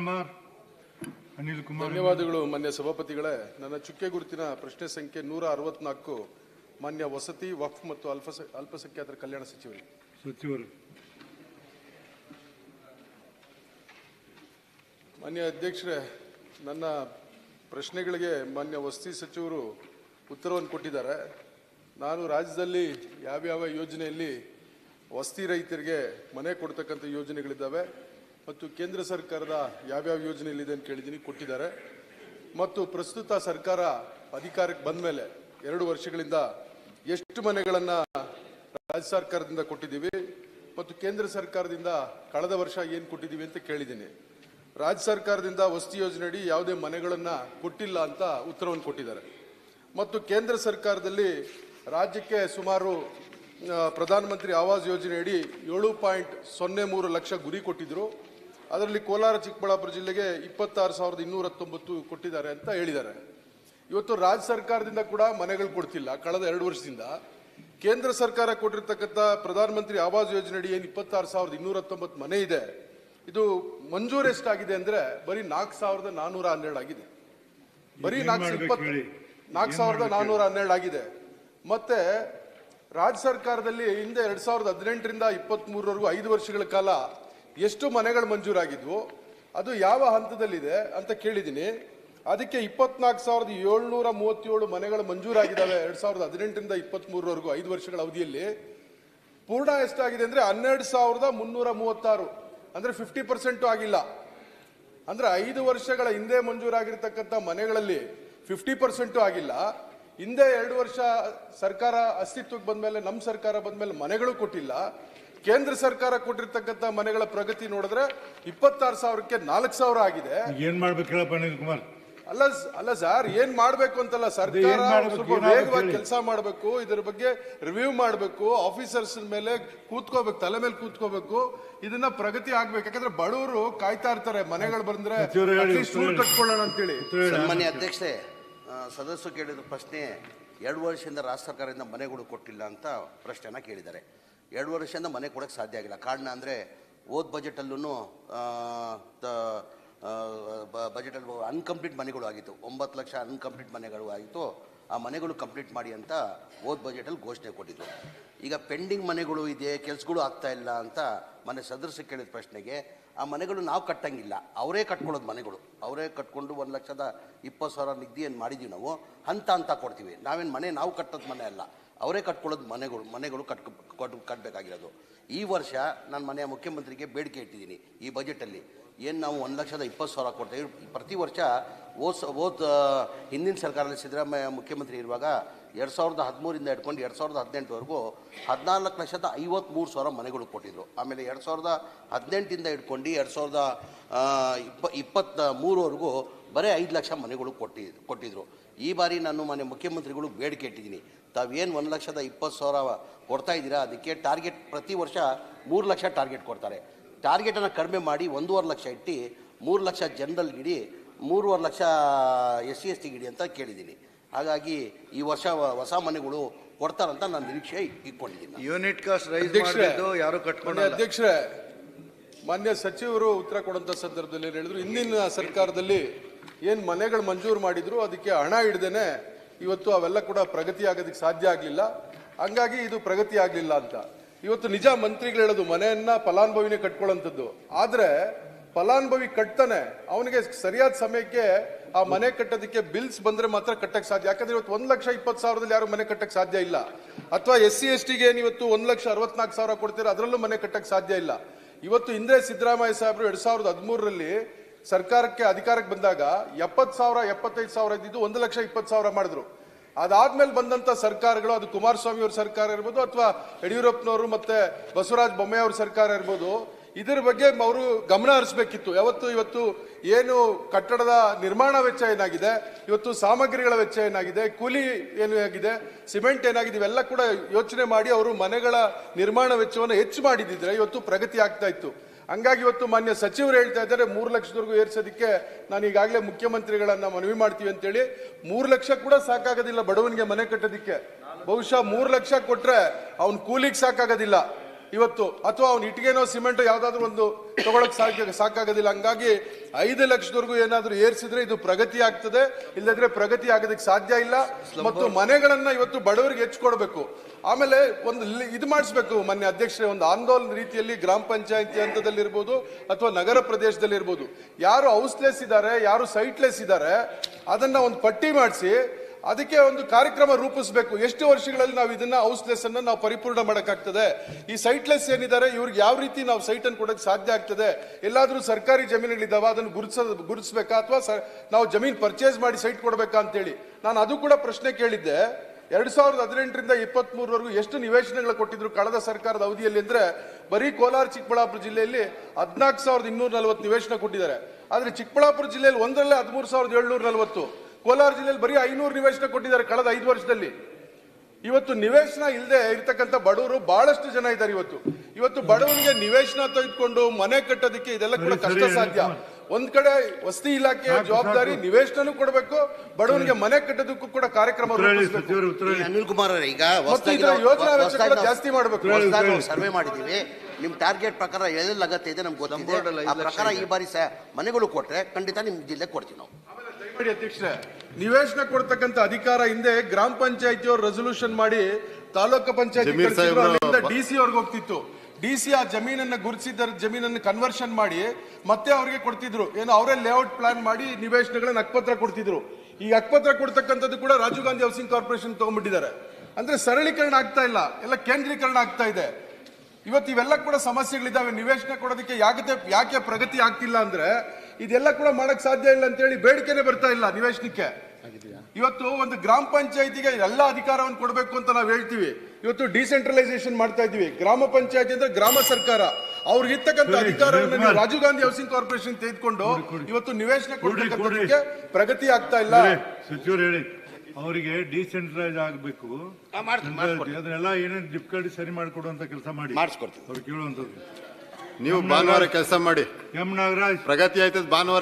ಕುಮಾರ್. ಅನಿಲ್ ಕುಮಾರ್ ಧನ್ಯವಾದಗಳು ಮಾನ್ಯ ಸಭಾಪತಿಗಳೇ. ನನ್ನ ಚುಕ್ಕೆ ಗುರುತಿನ ಪ್ರಶ್ನೆ ಸಂಖ್ಯೆ ನೂರ ಅರವತ್ನಾಲ್ಕು. ಮಾನ್ಯ ವಸತಿ ವಕ್ಫ್ ಮತ್ತು ಅಲ್ಪಸ ಅಲ್ಪಸಂಖ್ಯಾತರ ಕಲ್ಯಾಣ ಸಚಿವರು. ಸಚಿವರು. ಮಾನ್ಯ ಅಧ್ಯಕ್ಷರೇ ನನ್ನ ಪ್ರಶ್ನೆಗಳಿಗೆ ಮಾನ್ಯ ವಸತಿ ಸಚಿವರು ಉತ್ತರವನ್ನು ಕೊಟ್ಟಿದ್ದಾರೆ. ನಾನು ರಾಜ್ಯದಲ್ಲಿ ಯಾವ್ಯಾವ ಯೋಜನೆಯಲ್ಲಿ ವಸತಿ ರೈತರಿಗೆ ಮನೆ ಕೊಡ್ತಕ್ಕಂಥ ಯೋಜನೆಗಳಿದ್ದಾವೆ ಮತ್ತು ಕೇಂದ್ರ ಸರ್ಕಾರದ ಯಾವ್ಯಾವ ಯೋಜನೆಯಲ್ಲಿದೆ ಅಂತ ಕೇಳಿದ್ದೀನಿ, ಕೊಟ್ಟಿದ್ದಾರೆ. ಮತ್ತು ಪ್ರಸ್ತುತ ಸರ್ಕಾರ ಅಧಿಕಾರಕ್ಕೆ ಬಂದ ಮೇಲೆ ಎರಡು ವರ್ಷಗಳಿಂದ ಎಷ್ಟು ಮನೆಗಳನ್ನು ರಾಜ್ಯ ಸರ್ಕಾರದಿಂದ ಕೊಟ್ಟಿದ್ದೀವಿ ಮತ್ತು ಕೇಂದ್ರ ಸರ್ಕಾರದಿಂದ ಕಳೆದ ವರ್ಷ ಏನು ಕೊಟ್ಟಿದ್ದೀವಿ ಅಂತ ಕೇಳಿದ್ದೀನಿ. ರಾಜ್ಯ ಸರ್ಕಾರದಿಂದ ವಸತಿ ಯೋಜನೆಯಡಿ ಯಾವುದೇ ಮನೆಗಳನ್ನು ಕೊಟ್ಟಿಲ್ಲ ಅಂತ ಉತ್ತರವನ್ನು ಕೊಟ್ಟಿದ್ದಾರೆ. ಮತ್ತು ಕೇಂದ್ರ ಸರ್ಕಾರದಲ್ಲಿ ರಾಜ್ಯಕ್ಕೆ ಸುಮಾರು ಪ್ರಧಾನಮಂತ್ರಿ ಆವಾಸ್ ಯೋಜನೆಯಡಿ ಏಳು ಪಾಯಿಂಟ್ ಸೊನ್ನೆ ಮೂರು ಲಕ್ಷ ಗುರಿ ಕೊಟ್ಟಿದ್ರು. ಅದರಲ್ಲಿ ಕೋಲಾರ ಚಿಕ್ಕಬಳ್ಳಾಪುರ ಜಿಲ್ಲೆಗೆ ಇಪ್ಪತ್ತಾರು ಸಾವಿರದ ಇನ್ನೂರ ಹತ್ತೊಂಬತ್ತು ಕೊಟ್ಟಿದ್ದಾರೆ ಅಂತ ಹೇಳಿದ್ದಾರೆ. ಇವತ್ತು ರಾಜ್ಯ ಸರ್ಕಾರದಿಂದ ಕೂಡ ಮನೆಗಳು ಕೊಡ್ತಿಲ್ಲ. ಕಳೆದ ಎರಡು ವರ್ಷದಿಂದ ಕೇಂದ್ರ ಸರ್ಕಾರ ಕೊಟ್ಟಿರ್ತಕ್ಕಂಥ ಪ್ರಧಾನಮಂತ್ರಿ ಆವಾಸ್ ಯೋಜನೆ ಅಡಿ ಏನು ಇಪ್ಪತ್ತಾರು ಸಾವಿರದ ಇನ್ನೂರ ಹತ್ತೊಂಬತ್ತು ಮನೆ ಇದೆ. ಇದು ಮಂಜೂರು ಎಷ್ಟಾಗಿದೆ ಅಂದರೆ ಬರೀ ನಾಲ್ಕು ಸಾವಿರದ ನಾನ್ನೂರ ಹನ್ನೆರಡು ಆಗಿದೆ. ಬರೀ ನಾಲ್ಕು ಇಪ್ಪತ್ತು ನಾಲ್ಕು ಸಾವಿರದ ನಾನ್ನೂರ ಹನ್ನೆರಡು ಆಗಿದೆ. ಮತ್ತೆ ರಾಜ್ಯ ಸರ್ಕಾರದಲ್ಲಿ ಹಿಂದೆ ಎರಡು ಸಾವಿರದ ಹದಿನೆಂಟರಿಂದ ಇಪ್ಪತ್ತ್ ಮೂರವರೆಗೂ ಐದು ವರ್ಷಗಳ ಕಾಲ ಎಷ್ಟು ಮನೆಗಳು ಮಂಜೂರಾಗಿದ್ವು, ಅದು ಯಾವ ಹಂತದಲ್ಲಿದೆ ಅಂತ ಕೇಳಿದ್ದೀನಿ. ಅದಕ್ಕೆ ಇಪ್ಪತ್ನಾಲ್ಕು ಸಾವಿರದ ಏಳ್ನೂರ ಮೂವತ್ತೇಳು ಮನೆಗಳು ಮಂಜೂರಾಗಿದ್ದಾವೆ ಎರಡ್ ಸಾವಿರದ ಹದಿನೆಂಟರಿಂದ ಇಪ್ಪತ್ತ್ ಮೂರವರೆಗೂ ಐದು ವರ್ಷಗಳ ಅವಧಿಯಲ್ಲಿ. ಪೂರ್ಣ ಎಷ್ಟಾಗಿದೆ ಅಂದ್ರೆ ಹನ್ನೆರಡು ಸಾವಿರದ ಮುನ್ನೂರ ಮೂವತ್ತಾರು, ಅಂದ್ರೆ ಫಿಫ್ಟಿ ಪರ್ಸೆಂಟು ಆಗಿಲ್ಲ. ಅಂದ್ರೆ ಐದು ವರ್ಷಗಳ ಹಿಂದೆ ಮಂಜೂರಾಗಿರ್ತಕ್ಕಂಥ ಮನೆಗಳಲ್ಲಿ ಫಿಫ್ಟಿ ಪರ್ಸೆಂಟು ಆಗಿಲ್ಲ. ಹಿಂದೆ ಎರಡು ವರ್ಷ ಸರ್ಕಾರ ಅಸ್ತಿತ್ವಕ್ಕೆ ಬಂದ ಮೇಲೆ ನಮ್ಮ ಸರ್ಕಾರ ಬಂದ ಮೇಲೆ ಮನೆಗಳು ಕೊಟ್ಟಿಲ್ಲ. ಕೇಂದ್ರ ಸರ್ಕಾರ ಕೊಟ್ಟಿರ್ತಕ್ಕಂಥ ಮನೆಗಳ ಪ್ರಗತಿ ನೋಡಿದ್ರೆ ಇಪ್ಪತ್ತಾರು ಸಾವಿರಕ್ಕೆ ನಾಲ್ಕು ಸಾವಿರ ಆಗಿದೆ. ಏನ್ ಮಾಡ್ಬೇಕು ಹೇಳಪ್ಪ ಅನಿಲ್ ಕುಮಾರ್? ಅಲ್ಲ ಅಲ್ಲ ಸರ್ ಏನ್ ಮಾಡ್ಬೇಕು ಅಂತಲ್ಲ ಸರ್ಕಾರ ಏನ್ ಮಾಡ್ಬೇಕು, ಸ್ವಲ್ಪ ವೇಗವಾಗಿ ಕೆಲಸ ಮಾಡಬೇಕು ಇದ್ರ ಬಗ್ಗೆ ರಿವ್ಯೂ ಮಾಡಬೇಕು ಆಫೀಸರ್ಸ್ ಮೇಲೆ ಕೂತ್ಕೋಬೇಕು ತಲೆ ಮೇಲೆ ಕೂತ್ಕೋಬೇಕು ಇದನ್ನ ಪ್ರಗತಿ ಆಗ್ಬೇಕು. ಯಾಕಂದ್ರೆ ಬಡವರು ಕಾಯ್ತಾ ಇರ್ತಾರೆ ಮನೆಗಳು ಬಂದ್ರೆ. ಕಟ್ಕೊಳ್ಳೋಣ ಅಂತೇಳಿ. ಸನ್ಮಾನ್ಯ ಅಧ್ಯಕ್ಷೆ ಆ, ಸದಸ್ಯರು ಕೇಳಿದ ಪ್ರಶ್ನೆ ಎರಡು ವರ್ಷದಿಂದ ರಾಜ್ಯ ಸರ್ಕಾರದಿಂದ ಮನೆಗಳು ಕೊಟ್ಟಿಲ್ಲ ಅಂತ ಪ್ರಶ್ನೆನ ಕೇಳಿದ್ದಾರೆ. ಎರಡು ವರ್ಷದಿಂದ ಮನೆ ಕೊಡೋಕ್ಕೆ ಸಾಧ್ಯ ಆಗಿಲ್ಲ. ಕಾರಣ ಅಂದರೆ ಓದ್ ಬಜೆಟಲ್ಲೂ ಬಜೆಟಲ್ಲಿ ಅನ್ಕಂಪ್ಲೀಟ್ ಮನೆಗಳು ಆಗಿತ್ತು. ಒಂಬತ್ತು ಲಕ್ಷ ಅನ್ಕಂಪ್ಲೀಟ್ ಮನೆಗಳು ಆಗಿತ್ತು. ಆ ಮನೆಗಳು ಕಂಪ್ಲೀಟ್ ಮಾಡಿ ಅಂತ ಓದ್ ಬಜೆಟಲ್ಲಿ ಘೋಷಣೆ ಕೊಟ್ಟಿದ್ರು. ಈಗ ಪೆಂಡಿಂಗ್ ಮನೆಗಳು ಇದೆ, ಕೆಲಸಗಳು ಆಗ್ತಾ ಇಲ್ಲ ಅಂತ ಮನೆ ಸದಸ್ಯ ಕೇಳಿದ ಪ್ರಶ್ನೆಗೆ, ಆ ಮನೆಗಳು ನಾವು ಕಟ್ಟಂಗಿಲ್ಲ. ಅವರೇ ಕಟ್ಕೊಳ್ಳೋದು ಮನೆಗಳು. ಅವರೇ ಕಟ್ಕೊಂಡು ಒಂದು ಲಕ್ಷದ ಇಪ್ಪತ್ತು ಸಾವಿರ ನಿಗದಿ ಏನು ಮಾಡಿದ್ದೀವಿ ನಾವು. ಹಂತ ಅಂತ ಕೊಡ್ತೀವಿ. ನಾವೇನು ಮನೆ ನಾವು ಕಟ್ಟೋದು ಮನೆ ಅಲ್ಲ. ಅವರೇ ಕಟ್ಕೊಳ್ಳೋದು ಮನೆಗಳು ಮನೆಗಳು ಕಟ್ ಕೊಟ್ಟು ಕಟ್ಟಬೇಕಾಗಿರೋದು ಈ ವರ್ಷ ನಾನು ಮನೆಯ ಮುಖ್ಯಮಂತ್ರಿಗೆ ಬೇಡಿಕೆ ಇಟ್ಟಿದ್ದೀನಿ ಈ ಬಜೆಟಲ್ಲಿ ಏನು ನಾವು ಒಂದು ಲಕ್ಷದ ಇಪ್ಪತ್ತು ಸಾವಿರ ಕೊಡ್ತೇವೆ ಪ್ರತಿ ವರ್ಷ ಓದ್ ಓದ್, ಹಿಂದಿನ ಸರ್ಕಾರದಲ್ಲಿ ಸಿದ್ದರಾಮಯ್ಯ ಮುಖ್ಯಮಂತ್ರಿ ಇರುವಾಗ ಎರಡು ಸಾವಿರದ ಹದಿಮೂರಿಂದ ಹಿಡ್ಕೊಂಡು ಎರಡು ಸಾವಿರದ ಹದಿನೆಂಟುವರೆಗೂ ಹದಿನಾಲ್ಕು ಲಕ್ಷದ ಐವತ್ತ್ಮೂರು ಸಾವಿರ ಮನೆಗಳು ಕೊಟ್ಟಿದ್ರು. ಆಮೇಲೆ ಎರಡು ಸಾವಿರದ ಹದಿನೆಂಟಿಂದ ಹಿಡ್ಕೊಂಡು ಎರಡು ಸಾವಿರದ ಇಪ್ಪ ಇಪ್ಪತ್ತ ಮೂರವರೆಗೂ ಬರೀ ಐದು ಲಕ್ಷ ಮನೆಗಳು ಕೊಟ್ಟಿ ಕೊಟ್ಟಿದ್ರು. ಈ ಬಾರಿ ನಾನು ಮನೆ ಮುಖ್ಯಮಂತ್ರಿಗಳು ಬೇಡಿಕೆ ಇಟ್ಟಿದ್ದೀನಿ. ತಾವೇನು ಒಂದು ಲಕ್ಷದ ಇಪ್ಪತ್ತು ಸಾವಿರ ಕೊಡ್ತಾ ಇದ್ದೀರಾ? ಅದಕ್ಕೆ ಟಾರ್ಗೆಟ್ ಪ್ರತಿ ವರ್ಷ ಮೂರು ಲಕ್ಷ ಟಾರ್ಗೆಟ್ ಕೊಡ್ತಾರೆ. ಟಾರ್ಗೆಟನ್ನು ಕಡಿಮೆ ಮಾಡಿ ಒಂದೂವರೆ ಲಕ್ಷ ಇಟ್ಟು ಮೂರು ಲಕ್ಷ ಜನರಲ್ ಇಡಿ ಮೂರುವರೆ lakh S C S T ಇಡಿ ಅಂತ ಕೇಳಿದ್ದೀನಿ. ಹಾಗಾಗಿ ಈ ವರ್ಷ ಹೊಸ ಮನೆಗಳು ಕೊಡ್ತಾರಂತ ನಾನು ನಿರೀಕ್ಷೆ ಇಟ್ಕೊಂಡಿದ್ದೀನಿ. ಯೂನಿಟ್ ಕಾಸ್ಟ್ ರೈಸ್ ಯಾರು ಕಟ್ಕೊಂಡು ಕಟ್ಕೊಂಡಲ್ಲ ಅಧ್ಯಕ್ಷರೇ ಮಾನ್ಯ ಸಚಿವರು ಉತ್ತರ ಕೊಡುವಂಥ ಸಂದರ್ಭದಲ್ಲಿ ಏನ್ ಹೇಳಿದ್ರು ಹಿಂದಿನ ಸರ್ಕಾರದಲ್ಲಿ ಏನ್ ಮನೆಗಳು ಮಂಜೂರು ಮಾಡಿದ್ರು, ಅದಕ್ಕೆ ಹಣ ಹಿಡ್ದೇನೆ ಇವತ್ತು ಅವೆಲ್ಲ ಕೂಡ ಪ್ರಗತಿ ಆಗೋದಕ್ಕೆ ಸಾಧ್ಯ ಆಗಲಿಲ್ಲ. ಹಂಗಾಗಿ ಇದು ಪ್ರಗತಿ ಆಗಲಿಲ್ಲ ಅಂತ. ಇವತ್ತು ನಿಜ ಮಂತ್ರಿಗಳು ಹೇಳೋದು ಮನೆಯನ್ನ ಫಲಾನುಭವಿನೇ ಕಟ್ಕೊಳ್ಳೋಂಥದ್ದು. ಆದರೆ ಫಲಾನುಭವಿ ಕಟ್ತಾನೆ, ಅವನಿಗೆ ಸರಿಯಾದ ಸಮಯಕ್ಕೆ ಆ ಮನೆ ಕಟ್ಟೋದಕ್ಕೆ ಬಿಲ್ಸ್ ಬಂದರೆ ಮಾತ್ರ ಕಟ್ಟಕ್ಕೆ ಸಾಧ್ಯ. ಯಾಕಂದ್ರೆ ಇವತ್ತು ಒಂದು ಲಕ್ಷ ಇಪ್ಪತ್ತು ಸಾವಿರದಲ್ಲಿ ಯಾರು ಮನೆ ಕಟ್ಟಕ್ಕೆ ಸಾಧ್ಯ ಇಲ್ಲ. ಅಥವಾ ಎಸ್ ಸಿ ಎಸ್ ಟಿಗೆ ಇವತ್ತು ಒಂದು ಲಕ್ಷ ಅರವತ್ನಾಲ್ಕು ಸಾವಿರ ಕೊಡ್ತೀರ ಅದರಲ್ಲೂ ಮನೆ ಕಟ್ಟಕ್ಕೆ ಸಾಧ್ಯ ಇಲ್ಲ. ಇವತ್ತು ಹಿಂದೆ ಸಿದ್ದರಾಮಯ್ಯ ಸಾಹೇಬರು ಎರಡು ಸಾವಿರದ ಹದಿಮೂರರಲ್ಲಿ ಸರ್ಕಾರಕ್ಕೆ ಅಧಿಕಾರಕ್ಕೆ ಬಂದಾಗ ಎಪ್ಪತ್ ಸಾವಿರ, ಎಪ್ಪತ್ತೈದು ಸಾವಿರ ಇದ್ದಿದ್ದು ಒಂದು ಲಕ್ಷ ಇಪ್ಪತ್ತು ಸಾವಿರ ಮಾಡಿದ್ರು. ಅದಾದ್ಮೇಲೆ ಬಂದಂತ ಸರ್ಕಾರಗಳು, ಅದು ಕುಮಾರಸ್ವಾಮಿ ಅವ್ರ ಸರ್ಕಾರ ಇರ್ಬೋದು ಅಥವಾ ಯಡಿಯೂರಪ್ಪನವರು ಮತ್ತೆ ಬಸವರಾಜ ಬೊಮ್ಮಾಯಿ ಅವ್ರ ಸರ್ಕಾರ ಇರ್ಬೋದು, ಇದರ ಬಗ್ಗೆ ಅವರು ಗಮನ ಹರಿಸಬೇಕಿತ್ತು. ಯಾವತ್ತು ಇವತ್ತು ಏನು ಕಟ್ಟಡದ ನಿರ್ಮಾಣ ವೆಚ್ಚ ಏನಾಗಿದೆ, ಇವತ್ತು ಸಾಮಗ್ರಿಗಳ ವೆಚ್ಚ ಏನಾಗಿದೆ, ಕೂಲಿ ಏನು ಆಗಿದೆ, ಸಿಮೆಂಟ್ ಏನಾಗಿದೆ, ಇವೆಲ್ಲ ಕೂಡ ಯೋಚನೆ ಮಾಡಿ ಅವರು ಮನೆಗಳ ನಿರ್ಮಾಣ ವೆಚ್ಚವನ್ನು ಹೆಚ್ಚು ಮಾಡಿದಿದ್ರೆ ಇವತ್ತು ಪ್ರಗತಿ ಆಗ್ತಾ ಇತ್ತು. ಹಂಗಾಗಿ ಇವತ್ತು ಮಾನ್ಯ ಸಚಿವರು ಹೇಳ್ತಾ ಇದ್ದಾರೆ, ಮೂರು ಲಕ್ಷದವರೆಗೂ ಏರ್ಸೋದಕ್ಕೆ ನಾನು ಈಗಾಗಲೇ ಮುಖ್ಯಮಂತ್ರಿಗಳನ್ನ ಮನವಿ ಮಾಡ್ತೀವಿ ಅಂತೇಳಿ. ಮೂರು ಲಕ್ಷ ಕೂಡ ಸಾಕಾಗೋದಿಲ್ಲ ಬಡವನಿಗೆ ಮನೆ ಕಟ್ಟೋದಿಕ್ಕೆ. ಬಹುಶಃ ಮೂರು ಲಕ್ಷ ಕೊಟ್ರೆ ಅವ್ನ ಕೂಲಿಗೆ ಸಾಕಾಗೋದಿಲ್ಲ. ಇವತ್ತು ಅಥವಾ ಅವ್ನು ಇಟ್ಟಿಗೆನೋ ಸಿಮೆಂಟ್ ಯಾವ್ದಾದ್ರು ಒಂದು ತಗೊಳಕ್ ಸಾಧ್ಯ ಸಾಕಾಗೋದಿಲ್ಲ. ಹಂಗಾಗಿ ಐದು ಲಕ್ಷದವರೆಗೂ ಏನಾದರೂ ಏರ್ಸಿದ್ರೆ ಇದು ಪ್ರಗತಿ ಆಗ್ತದೆ. ಇಲ್ಲದ್ರೆ ಪ್ರಗತಿ ಆಗೋದಕ್ಕೆ ಸಾಧ್ಯ ಇಲ್ಲ. ಮತ್ತು ಮನೆಗಳನ್ನ ಇವತ್ತು ಬಡವರಿಗೆ ಹೆಚ್ಚು ಕೊಡಬೇಕು ಆಮೇಲೆ ಒಂದು ಇದು ಮಾಡಿಸ್ಬೇಕು ಮೊನ್ನೆ ಅಧ್ಯಕ್ಷರೇ ಒಂದು ಆಂದೋಲನ ರೀತಿಯಲ್ಲಿ ಗ್ರಾಮ ಪಂಚಾಯತಿ ಹಂತದಲ್ಲಿ ಇರ್ಬೋದು ಅಥವಾ ನಗರ ಪ್ರದೇಶದಲ್ಲಿ ಇರ್ಬೋದು ಯಾರು ಹೌಸ್ಲೆಸ್ ಇದ್ದಾರೆ ಯಾರು ಸೈಟ್ಲೆಸ್ ಇದ್ದಾರೆ ಅದನ್ನ ಒಂದು ಪಟ್ಟಿ ಮಾಡಿಸಿ ಅದಕ್ಕೆ ಒಂದು ಕಾರ್ಯಕ್ರಮ ರೂಪಿಸಬೇಕು. ಎಷ್ಟು ವರ್ಷಗಳಲ್ಲಿ ನಾವು ಇದನ್ನ ಹೌಸ್ಲೆಸ್ ಅನ್ನ ನಾವು ಪರಿಪೂರ್ಣ ಮಾಡಕ್ಕಾಗ್ತದೆ? ಈ ಸೈಟ್ಲೆಸ್ ಏನಿದ್ದಾರೆ, ಇವ್ರಿಗೆ ಯಾವ ರೀತಿ ನಾವು ಸೈಟ್ ಅನ್ನು ಕೊಡಕ್ಕೆ ಸಾಧ್ಯ ಆಗ್ತದೆ? ಎಲ್ಲಾದ್ರೂ ಸರ್ಕಾರಿ ಜಮೀನುಗಳಿದಾವ ಅದನ್ನು ಗುರುತಿಸ, ಗುರುತಿಸ್ಬೇಕಾ? ಅಥವಾ ನಾವು ಜಮೀನ್ ಪರ್ಚೇಸ್ ಮಾಡಿ ಸೈಟ್ ಕೊಡಬೇಕಾ ಅಂತೇಳಿ. ನಾನು ಅದು ಕೂಡ ಪ್ರಶ್ನೆ ಕೇಳಿದ್ದೆ. ಎರಡು ಸಾವಿರದ ಹದಿನೆಂಟರಿಂದ ಇಪ್ಪತ್ತ್ ಮೂರವರೆಗೂ ಎಷ್ಟು ನಿವೇಶನಗಳು ಕೊಟ್ಟಿದ್ರು ಕಳೆದ ಸರ್ಕಾರದ ಅವಧಿಯಲ್ಲಿ ಅಂದ್ರೆ, ಬರೀ ಕೋಲಾರ, ಚಿಕ್ಕಬಳ್ಳಾಪುರ ಜಿಲ್ಲೆಯಲ್ಲಿ ಹದಿನಾಲ್ಕು ಸಾವಿರದ ಇನ್ನೂರ ನಲವತ್ತು ನಿವೇಶನ ಕೊಟ್ಟಿದ್ದಾರೆ. ಆದ್ರೆ ಚಿಕ್ಕಬಳ್ಳಾಪುರ ಜಿಲ್ಲೆಯಲ್ಲಿ ಒಂದರಲ್ಲೇ ಹದಿಮೂರು ಸಾವಿರದ ಏಳ್ನೂರ ನಲವತ್ತು. ಕೋಲಾರ ಜಿಲ್ಲೆಯಲ್ಲಿ ಬರೀ ಐನೂರು ನಿವೇಶನ ಕೊಟ್ಟಿದ್ದಾರೆ ಕಳೆದ ಐದು ವರ್ಷದಲ್ಲಿ. ಇವತ್ತು ನಿವೇಶನ ಇಲ್ಲದೆ ಇರ್ತಕ್ಕಂಥ ಬಡವರು ಬಹಳಷ್ಟು ಜನ ಇದ್ದಾರೆ ಇವತ್ತು. ಇವತ್ತು ಬಡವನಿಗೆ ನಿವೇಶನ ತೆಗೆದುಕೊಂಡು ಮನೆ ಕಟ್ಟೋದಕ್ಕೆ ಇದೆಲ್ಲ ಕೂಡ ಕಷ್ಟ ಸಾಧ್ಯ ಒಂದ್ ಕಡೆ ವಸತಿ ಇಲಾಖೆಯ ಜವಾಬ್ದಾರಿ ನಿವೇಶನೂ ನಿವೇಶನನೂ ಕೊಡಬೇಕು ಬಡವನಿಗೆ ಮನೆ ಕಟ್ಟೋದಕ್ಕೂ ಕೂಡ ಕಾರ್ಯಕ್ರಮ ಅನಿಲ್ ಕುಮಾರ್ ಈಗ ಯೋಜನಾ ವೆಚ್ಚ ಜಾಸ್ತಿ ಮಾಡಬೇಕು. ಸರ್ವೆ ಮಾಡಿದೀವಿ ನಿಮ್ ಟಾರ್ಗೆಟ್ ಪ್ರಕಾರ ಎಲ್ಲೆಲ್ಲ ಅಗತ್ಯ ಇದೆ ನಮ್ಗೆ ಗೊತ್ತಿದೆ. ಆ ಪ್ರಕಾರ ಈ ಬಾರಿ ಸ ಮನೆಗಳು ಕೊಟ್ರೆ ಖಂಡಿತ ನಿಮ್ ಜಿಲ್ಲೆ ಕೊಡ್ತೀವಿ ನಾವು. ಅಧ್ಯಕ್ಷರೇ ನಿವೇಶನ ಕೊಡ್ತಕ್ಕಂತ ಅಧಿಕಾರ ಹಿಂದೆ ಗ್ರಾಮ ಪಂಚಾಯತಿಯವರು ರೆಸೊಲ್ಯೂಷನ್ ಮಾಡಿ taluk panchayat DC D C ಅವ್ರಿಗೆ ಹೋಗ್ತಿತ್ತು. ಡಿ ಸಿ ಆ ಜಮೀನನ್ನ ಗುರುತಿಸಿದ ಜಮೀನನ್ನು ಕನ್ವರ್ಷನ್ ಮಾಡಿ ಮತ್ತೆ ಅವರಿಗೆ ಕೊಡ್ತಿದ್ರು. ಏನು ಅವರೇ ಲೇಔಟ್ ಪ್ಲಾನ್ ಮಾಡಿ ನಿವೇಶನಗಳನ್ನ ಅಕ್ಪತ್ರ ಕೊಡ್ತಿದ್ರು. ಈ ಅಕ್ಪತ್ರ ಕೊಡ್ತಕ್ಕಂಥದ್ದು ಕೂಡ ರಾಜೀವ್ ಗಾಂಧಿ ಹೌಸಿಂಗ್ ಕಾರ್ಪೊರೇಷನ್ ತಗೊಂಡ್ಬಿಟ್ಟಿದ್ದಾರೆ. ಅಂದ್ರೆ ಸರಳೀಕರಣ ಆಗ್ತಾ ಇಲ್ಲ. ಎಲ್ಲ ಕೇಂದ್ರೀಕರಣ ಆಗ್ತಾ ಇದೆ. ಇವತ್ತು ಇವೆಲ್ಲ ಕೂಡ ಸಮಸ್ಯೆಗಳಿದ್ದಾವೆ. ನಿವೇಶನ ಕೊಡೋದಕ್ಕೆ ಯಾಕೆ ಯಾಕೆ ಪ್ರಗತಿ ಆಗ್ತಿಲ್ಲ ಅಂದ್ರೆ ಇದೆಲ್ಲ ಕೂಡ ಮಾಡಕ್ ಸಾಧ್ಯ ಇಲ್ಲ ಅಂತೇಳಿ ಬೇಡಿಕೆನೆ ಬರ್ತಾ ಇಲ್ಲ ನಿವೇಶನಕ್ಕೆ. ಇವತ್ತು ಒಂದು ಗ್ರಾಮ ಪಂಚಾಯತಿಗೆ ಎಲ್ಲ ಅಧಿಕಾರವನ್ನು ಕೊಡಬೇಕು ಅಂತ ನಾವು ಹೇಳ್ತೀವಿ. ಇವತ್ತು ಡಿಸೆಂಟ್ರಲೈಸೇಷನ್ ಮಾಡ್ತಾ ಇದೀವಿ ಗ್ರಾಮ ಪಂಚಾಯತಿ ಅಂದ್ರೆ ಗ್ರಾಮ ಸರ್ಕಾರ. ಅವ್ರಿಗೆ ಇರ್ತಕ್ಕಂಥ ಅಧಿಕಾರವನ್ನು ರಾಜೀವ್ ಗಾಂಧಿ ಹೌಸಿಂಗ್ ಕಾರ್ಪೊರೇಷನ್ ತೆಗೆದುಕೊಂಡು ಕೊಡಿ. ಇವತ್ತು ನಿವೇಶನ ಕೊಡಿ, ಪ್ರಗತಿ ಆಗ್ತಾ ಇಲ್ಲ. ಸಚಿವರು ಹೇಳಿ. ಅವರಿಗೆ ಡಿಸೆಂಟ್ರಲೈಸ್ ಆಗಬೇಕು. ಅದನ್ನೆಲ್ಲ ಏನೇನು ಡಿಫಿಕಲ್ಟಿ ಸರಿ ಮಾಡಿಕೊಡುವಂತ ಕೆಲಸ ಮಾಡಿ. ಮಾಡಿಸ್ಕೊಡ್ತೀವಿ ಅವ್ರು ಕೇಳುವಂಥದ್ದು. ನೀವು ಭಾನುವಾರ ಕೆಲಸ ಮಾಡಿ. ಎಂ ನಾಗರಾಜ್ ಪ್ರಗತಿ ಆಯ್ತದ ಭಾನುವಾರ